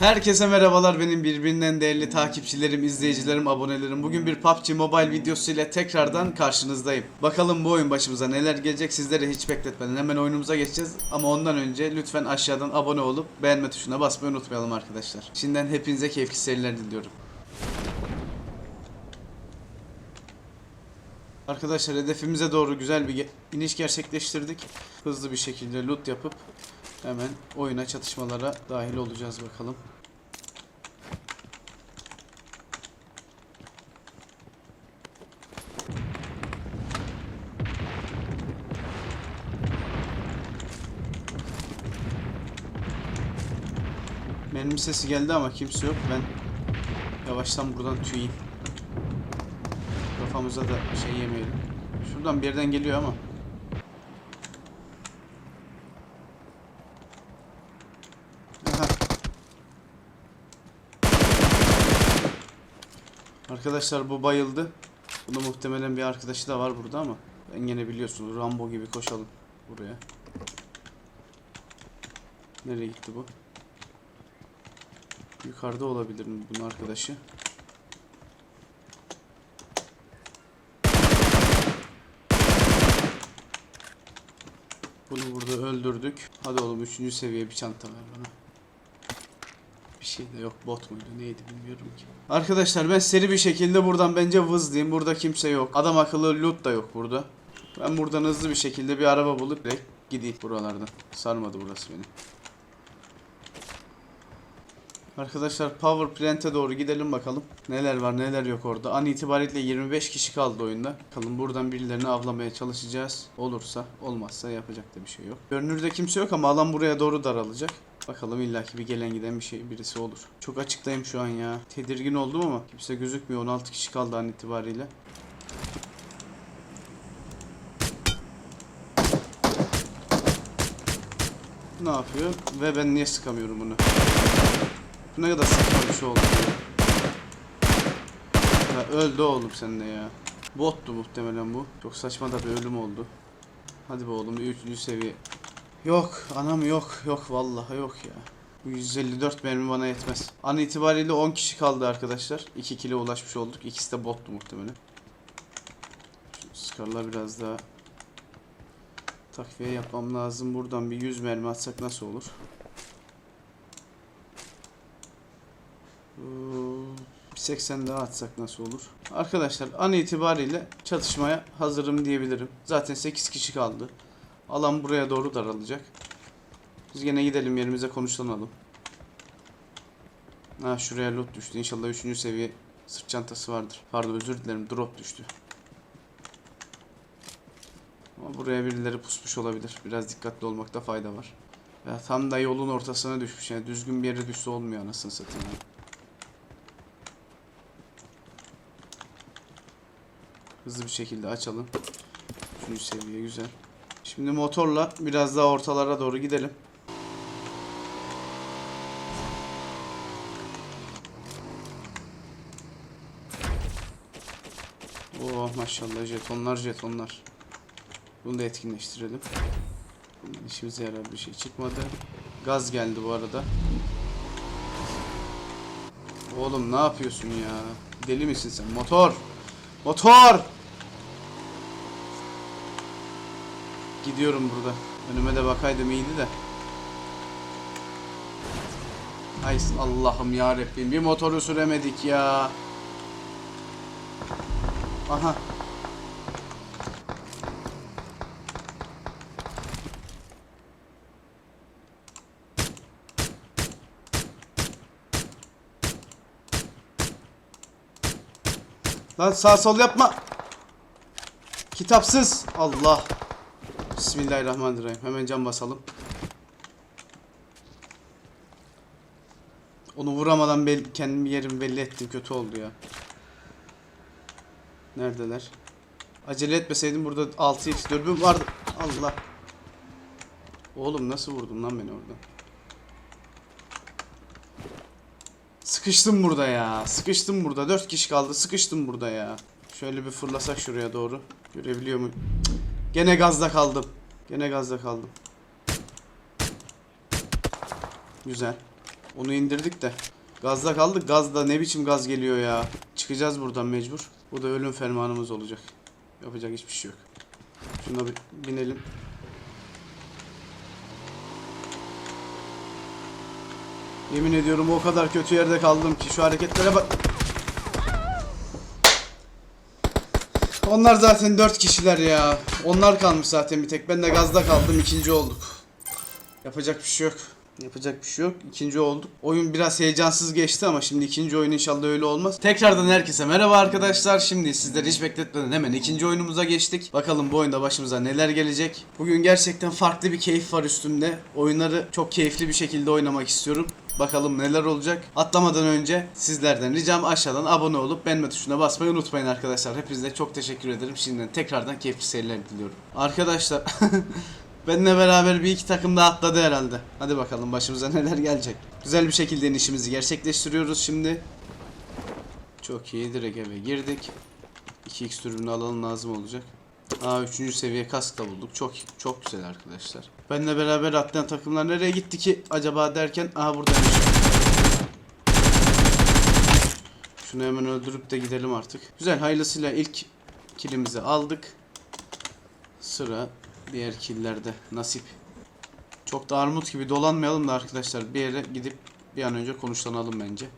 Herkese merhabalar benim birbirinden değerli takipçilerim, izleyicilerim, abonelerim. Bugün bir PUBG Mobile videosu ile tekrardan karşınızdayım. Bakalım bu oyun başımıza neler gelecek sizlere hiç bekletmeden hemen oyunumuza geçeceğiz. Ama ondan önce lütfen aşağıdan abone olup beğenme tuşuna basmayı unutmayalım arkadaşlar. Şimdiden hepinize keyifli seyirler diliyorum. Arkadaşlar hedefimize doğru güzel bir iniş gerçekleştirdik. Hızlı bir şekilde loot yapıp hemen oyuna çatışmalara dahil olacağız bakalım. Benim sesi geldi ama kimse yok. Ben yavaştan buradan tüyeyim. Kafamıza da şey yemeyelim. Şuradan bir yerden geliyor ama. Aha. Arkadaşlar bu bayıldı. Bunun muhtemelen bir arkadaşı da var burada ama ben gene biliyorsunuz Rambo gibi koşalım buraya. Nereye gitti bu? Yukarıda olabilir mi bunun arkadaşı? Bunu burada öldürdük. Hadi oğlum 3. seviye bir çanta ver bana. Şey de yok bot muydu neydi bilmiyorum ki. Arkadaşlar ben seri bir şekilde buradan bence vız diyeyim. Burada kimse yok. Adam akıllı loot da yok burada. Ben buradan hızlı bir şekilde bir araba bulup direkt gideyim buralardan. Sarmadı burası beni. Arkadaşlar Power Plant'e doğru gidelim bakalım. Neler var neler yok orada. An itibariyle 25 kişi kaldı oyunda. Bakalım buradan birilerini avlamaya çalışacağız. Olursa olmazsa yapacak da bir şey yok. Görünürde kimse yok ama alan buraya doğru daralacak. Bakalım illaki bir gelen giden bir şey birisi olur. Çok açıktayım şu an ya. Tedirgin oldum ama kimse gözükmüyor. 16 kişi kaldı an itibariyle. Ne yapıyor? Ve ben niye sıkamıyorum bunu? Bu ne kadar saçma bir şey oldu ya. Öldü oğlum sen de ya. Bottu muhtemelen bu. Çok saçma da bir ölüm oldu. Hadi be oğlum bir üçüncü seviye. Yok anam yok yok vallahi yok ya. Bu 154 mermi bana yetmez. An itibariyle 10 kişi kaldı arkadaşlar. 2 kilo ulaşmış olduk. İkisi de bottu muhtemelen. Skarla biraz daha takviye yapmam lazım. Buradan bir 100 mermi atsak nasıl olur? Ee, Bir 80 daha atsak nasıl olur? Arkadaşlar an itibariyle çatışmaya hazırım diyebilirim. Zaten 8 kişi kaldı. Alan buraya doğru daralacak. Biz gene gidelim yerimize konuşlanalım. Ha şuraya loot düştü. İnşallah 3. seviye sırt çantası vardır. Pardon özür dilerim drop düştü. Ama buraya birileri pusmuş olabilir. Biraz dikkatli olmakta fayda var. Ya tam da yolun ortasına düşmüş. Yani düzgün bir yere düşse olmuyor anasını satayım. ya. Hızlı bir şekilde açalım. Üçüncü seviye güzel. Şimdi motorla biraz daha ortalara doğru gidelim. Oh maşallah jetonlar jetonlar. Bunu da etkinleştirelim. Bundan işimize yarar bir şey çıkmadı. Gaz geldi bu arada. Oğlum ne yapıyorsun ya? Deli misin sen? Motor! Motor! Gidiyorum burada. Önüme de bakaydım iyiydi de. Ay Allah'ım ya Rabbim bir motoru süremedik ya. Aha. Lan sağ sol yapma. Kitapsız. Allah. Bismillahirrahmanirrahim. Hemen cam basalım. Onu vuramadan bel kendimi yerimi belli ettim. Kötü oldu ya. Neredeler? Acele etmeseydim burada 6x dürbün vardı. Allah. Oğlum nasıl vurdun lan beni orada? Sıkıştım burada ya. Sıkıştım burada. 4 kişi kaldı. Sıkıştım burada ya. Şöyle bir fırlasak şuraya doğru. Görebiliyor? Cık. Gene gazda kaldım. Gene gazda kaldım. Güzel. Onu indirdik de. Gazda kaldık. Gazda ne biçim gaz geliyor ya. Çıkacağız buradan mecbur. Bu da ölüm fermanımız olacak. Yapacak hiçbir şey yok. Şuna bir binelim. Yemin ediyorum o kadar kötü yerde kaldım ki şu hareketlere bak. Onlar zaten dört kişiler ya. Onlar kalmış zaten bir tek. Ben de gazda kaldım. ikinci olduk. Yapacak bir şey yok. Yapacak bir şey yok. İkinci olduk. Oyun biraz heyecansız geçti ama şimdi ikinci oyun inşallah öyle olmaz. Tekrardan herkese merhaba arkadaşlar. Şimdi sizleri hiç bekletmeden hemen ikinci oyunumuza geçtik. Bakalım bu oyunda başımıza neler gelecek. Bugün gerçekten farklı bir keyif var üstümde. Oyunları çok keyifli bir şekilde oynamak istiyorum. Bakalım neler olacak. Atlamadan önce sizlerden ricam aşağıdan abone olup beğenme tuşuna basmayı unutmayın arkadaşlar. Hepinize çok teşekkür ederim. Şimdiden tekrardan keyifli seyirler diliyorum. Arkadaşlar benimle beraber bir iki takım daha atladı herhalde. Hadi bakalım başımıza neler gelecek. Güzel bir şekilde inişimizi gerçekleştiriyoruz şimdi. Çok iyi direkt eve girdik. 2x türünü alalım lazım olacak. Aa 3. seviye kask da bulduk. Çok çok güzel arkadaşlar. Benle beraber atlayan takımlar nereye gitti ki acaba derken aha buradaymış. Şunu hemen öldürüp de gidelim artık. Güzel hayırlısıyla ilk kilimizi aldık. Sıra diğer killerde nasip. Çok da armut gibi dolanmayalım da arkadaşlar bir yere gidip bir an önce konuşlanalım bence.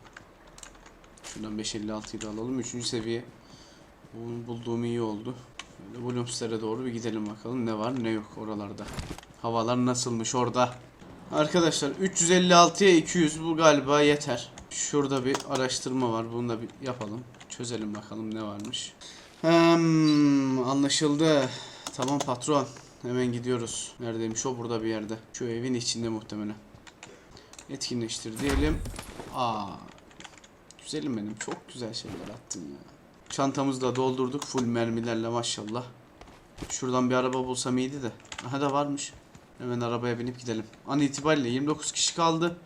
Şuradan 556'yı da alalım. 3. seviye. Bunu bulduğum iyi oldu. Böyle Blooms'lere doğru bir gidelim bakalım ne var ne yok oralarda. Havalar nasılmış orada. Arkadaşlar 356'ya 200 bu galiba yeter. Şurada bir araştırma var. Bunu da bir yapalım. Çözelim bakalım ne varmış. Hmm, anlaşıldı. Tamam patron. Hemen gidiyoruz. Neredeymiş o? Burada bir yerde. Şu evin içinde muhtemelen. Etkinleştir diyelim. Aa. Güzelim benim. Çok güzel şeyler attın ya. Çantamızı da doldurduk full mermilerle maşallah. Şuradan bir araba bulsam iyiydi de. Aha da varmış. Hemen arabaya binip gidelim. An itibariyle 29 kişi kaldı.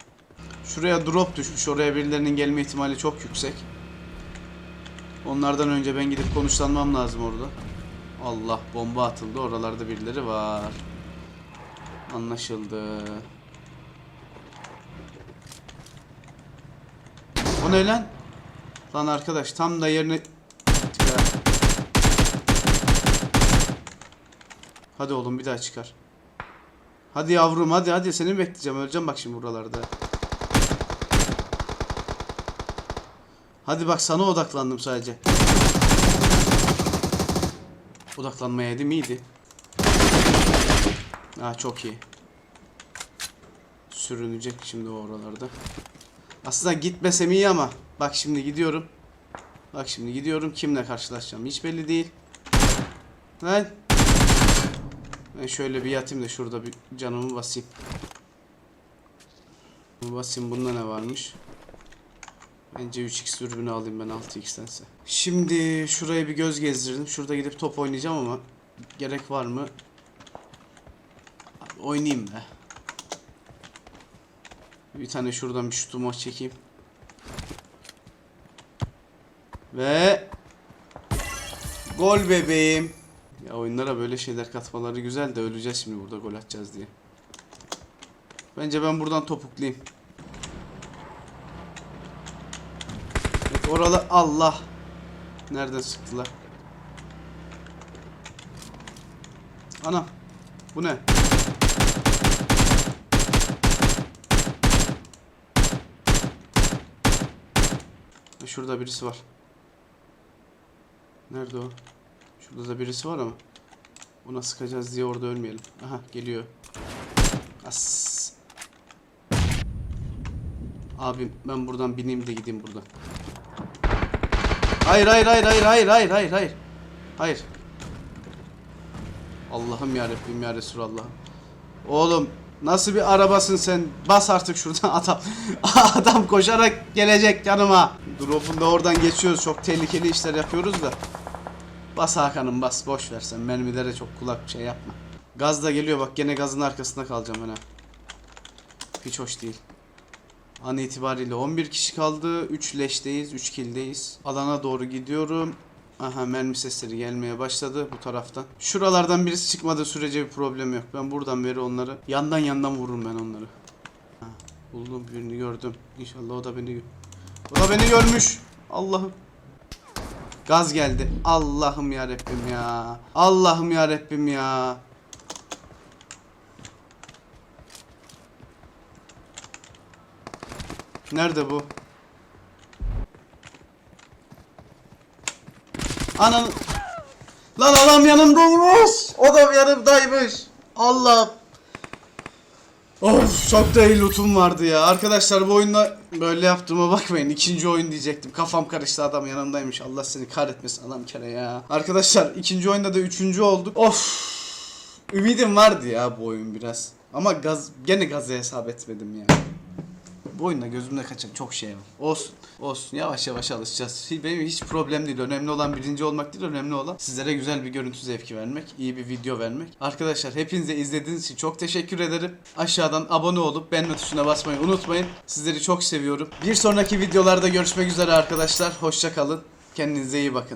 Şuraya drop düşmüş. Oraya birilerinin gelme ihtimali çok yüksek. Onlardan önce ben gidip konuşlanmam lazım orada. Allah bomba atıldı. Oralarda birileri var. Anlaşıldı. O ne lan? Lan arkadaş tam da yerine... Ya. Hadi oğlum bir daha çıkar. Hadi yavrum hadi hadi seni bekleyeceğim. Öleceğim bak şimdi buralarda. Hadi bak sana odaklandım sadece. Odaklanmaya yedim iyiydi. Ha çok iyi. Sürünecek şimdi o oralarda. Aslında gitmesem iyi ama bak şimdi gidiyorum. Bak şimdi gidiyorum kimle karşılaşacağım hiç belli değil. Lan. Ben şöyle bir yatayım da şurada bir canımı basayım. Basayım bunda ne varmış? Bence 3x dürbünü alayım ben 6x'tense. Şimdi şuraya bir göz gezdirdim. Şurada gidip top oynayacağım ama gerek var mı? Abi oynayayım be. Bir tane şuradan bir şutumu çekeyim. Ve gol bebeğim. Ya oyunlara böyle şeyler katmaları güzel de öleceğiz şimdi burada gol atacağız diye. Bence ben buradan topuklayayım. Evet oralar Allah. Nereden sıktılar? Ana. Bu ne? Şurada birisi var. Nerede o? Şurada da birisi var ama. Ona sıkacağız diye orada ölmeyelim. Aha geliyor. As. Abim ben buradan bineyim de gideyim buradan. Hayır hayır hayır hayır hayır hayır hayır hayır. Hayır. Allah'ım ya Rabbim ya Resulallah'ım. Oğlum nasıl bir arabasın sen? Bas artık şuradan adam. adam koşarak gelecek yanıma. Drop'un da oradan geçiyoruz. Çok tehlikeli işler yapıyoruz da. Bas Hakan'ım bas boş ver sen mermilere çok kulak şey yapma. Gaz da geliyor bak gene gazın arkasında kalacağım ben ha. Hiç hoş değil. An itibariyle 11 kişi kaldı. 3 leşteyiz, 3 killdeyiz. Alana doğru gidiyorum. Aha mermi sesleri gelmeye başladı bu taraftan. Şuralardan birisi çıkmadığı sürece bir problem yok. Ben buradan beri onları yandan yandan vururum ben onları. Ha. Buldum birini gördüm. İnşallah o da beni O da beni görmüş. Allah'ım. Gaz geldi. Allah'ım ya Rabbim ya. Allah'ım ya Rabbim ya. Nerede bu? Anam. Lan adam yanımdaymış. O da yanımdaymış. Allah. Of çok da iyi lootum vardı ya. Arkadaşlar bu oyunda böyle yaptığıma bakmayın. İkinci oyun diyecektim. Kafam karıştı adam yanımdaymış. Allah seni kahretmesin adam kere ya. Arkadaşlar ikinci oyunda da üçüncü olduk. Of. Ümidim vardı ya bu oyun biraz. Ama gaz gene gazı hesap etmedim ya. Bu oyunda gözümde kaçan çok şey var. Olsun. Olsun. Yavaş yavaş alışacağız. Benim hiç problem değil. Önemli olan birinci olmak değil. Önemli olan sizlere güzel bir görüntü zevki vermek. iyi bir video vermek. Arkadaşlar hepinize izlediğiniz için çok teşekkür ederim. Aşağıdan abone olup beğenme tuşuna basmayı unutmayın. Sizleri çok seviyorum. Bir sonraki videolarda görüşmek üzere arkadaşlar. Hoşça kalın. Kendinize iyi bakın.